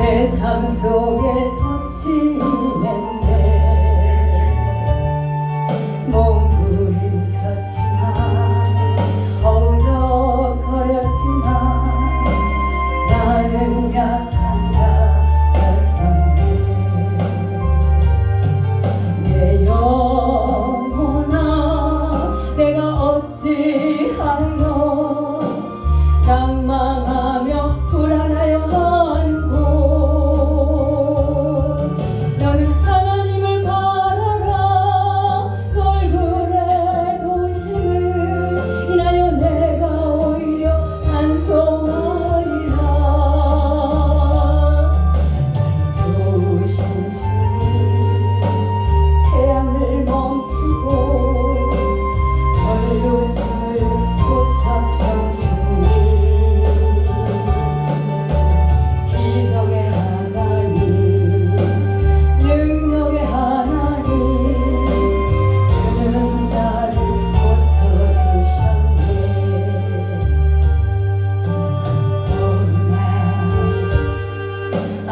내삶 속에 덮치는데 몸부림 쳤지만 어우적거렸지만 나는 약한 자였었네. 내 영혼아 내가 어찌하여 낭망하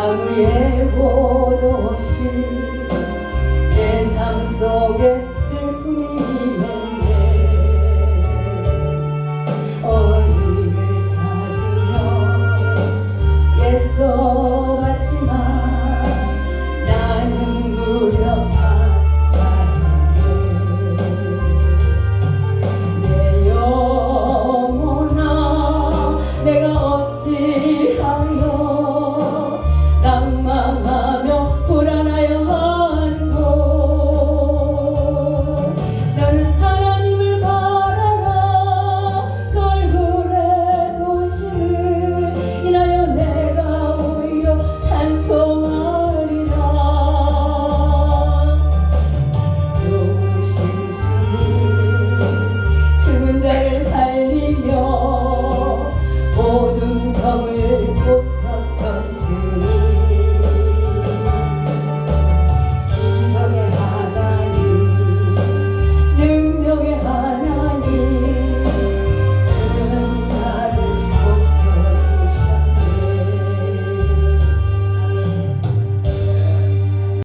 아무 예고도 없이 내 삶 속에 Come in.